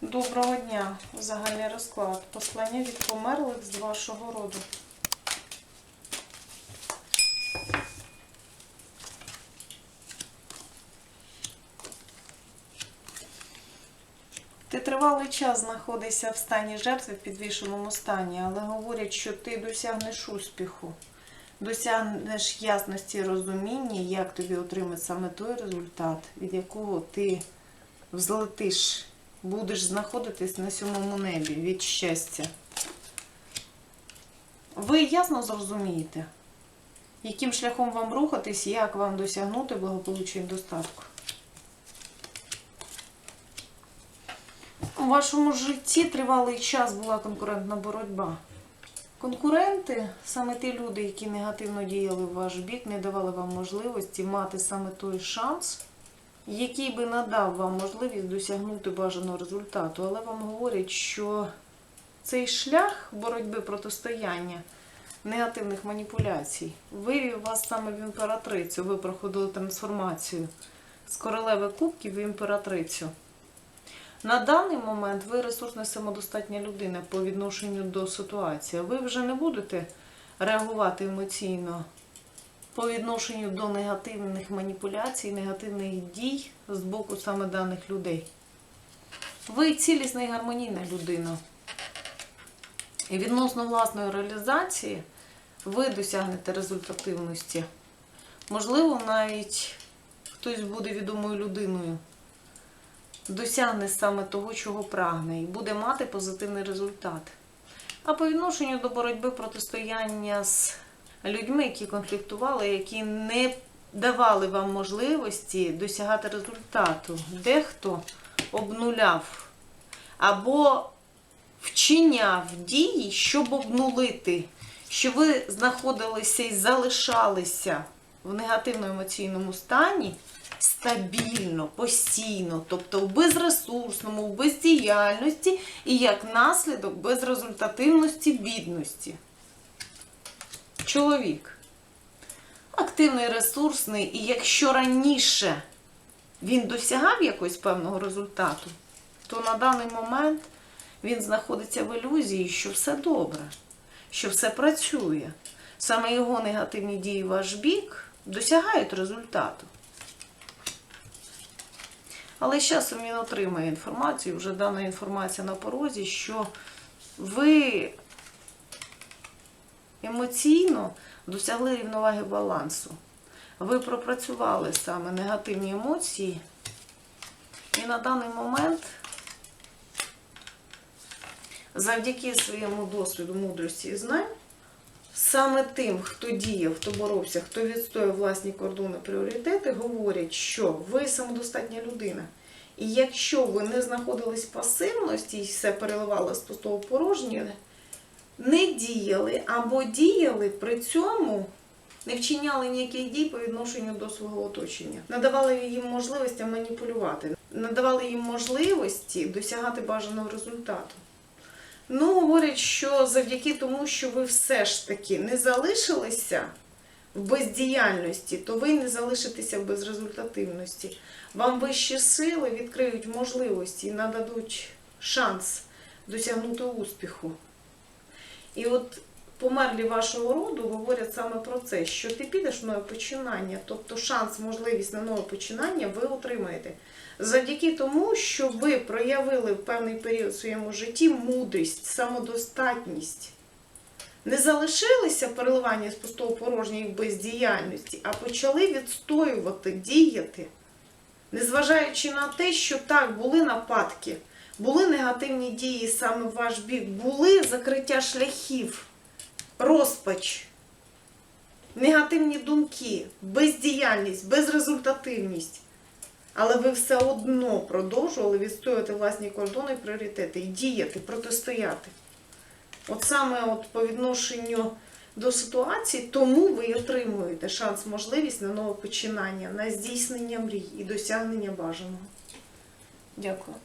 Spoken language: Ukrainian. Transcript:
Доброго дня. Загальний розклад. Послання від померлих з вашого роду. Ти тривалий час знаходишся в стані жертви в підвішеному стані, але говорять, що ти досягнеш успіху, досягнеш ясності і розуміння, як тобі отримати саме той результат, від якого ти взлетиш, будеш знаходитись на сьомому небі від щастя. Ви ясно зрозумієте, яким шляхом вам рухатись, як вам досягнути благополуччя і достатку. У вашому житті тривалий час була конкурентна боротьба. Конкуренти, саме ті люди, які негативно діяли в ваш бік, не давали вам можливості мати саме той шанс, який би надав вам можливість досягнути бажаного результату. Але вам говорять, що цей шлях боротьби протистояння негативних маніпуляцій вивів вас саме в імператрицю. Ви проходили трансформацію з королеви кубків в імператрицю. На даний момент ви ресурсна самодостатня людина по відношенню до ситуації. Ви вже не будете реагувати емоційно по відношенню до негативних маніпуляцій, негативних дій з боку саме даних людей. Ви цілісна і гармонійна людина. І відносно власної реалізації ви досягнете результативності. Можливо, навіть хтось буде відомою людиною досягне саме того, чого прагне, і буде мати позитивний результат. А по відношенню до боротьби протистояння з людьми, які конфліктували, які не давали вам можливості досягати результату, дехто обнуляв або вчиняв дії, щоб обнулити, щоб ви знаходилися і залишалися в негативному емоційному стані стабільно, постійно, тобто в безресурсному, в бездіяльності і як наслідок безрезультативності, бідності. Чоловік активний, ресурсний, і якщо раніше він досягав якогось певного результату, то на даний момент він знаходиться в ілюзії, що все добре, що все працює. Саме його негативні дії в ваш бік досягають результату. Але з часом він отримає інформацію, вже дана інформація на порозі, що ви емоційно досягли рівноваги балансу. Ви пропрацювали саме негативні емоції. І на даний момент, завдяки своєму досвіду, мудрості і знань, саме тим, хто діяв, хто боровся, хто відстояв власні кордони, пріоритети, говорять, що ви самодостатня людина. І якщо ви не знаходились в пасивності і все переливало з пустого порожнє, не діяли або діяли при цьому. Не вчиняли ніяких дій по відношенню до свого оточення, надавали їм можливості маніпулювати, надавали їм можливості досягати бажаного результату. Ну, говорять, що завдяки тому, що ви все ж таки не залишилися в бездіяльності, то ви не залишитеся в безрезультативності. Вам вищі сили відкриють можливості і нададуть шанс досягнути успіху. І от померлі вашого роду говорять саме про це, що ти підеш в нове починання, тобто шанс, можливість на нове починання ви отримаєте. Завдяки тому, що ви проявили в певний період в своєму житті мудрість, самодостатність. Не залишилися переливання з пустого порожнього і бездіяльності, а почали відстоювати, діяти, незважаючи на те, що так, були нападки, були негативні дії саме в ваш бік, були закриття шляхів, розпач, негативні думки, бездіяльність, безрезультативність. Але ви все одно продовжували відстоювати власні кордони і пріоритети і діяти, протистояти. От саме от по відношенню до ситуації, тому ви отримуєте шанс, можливість на нове починання, на здійснення мрій і досягнення бажаного. Дякую.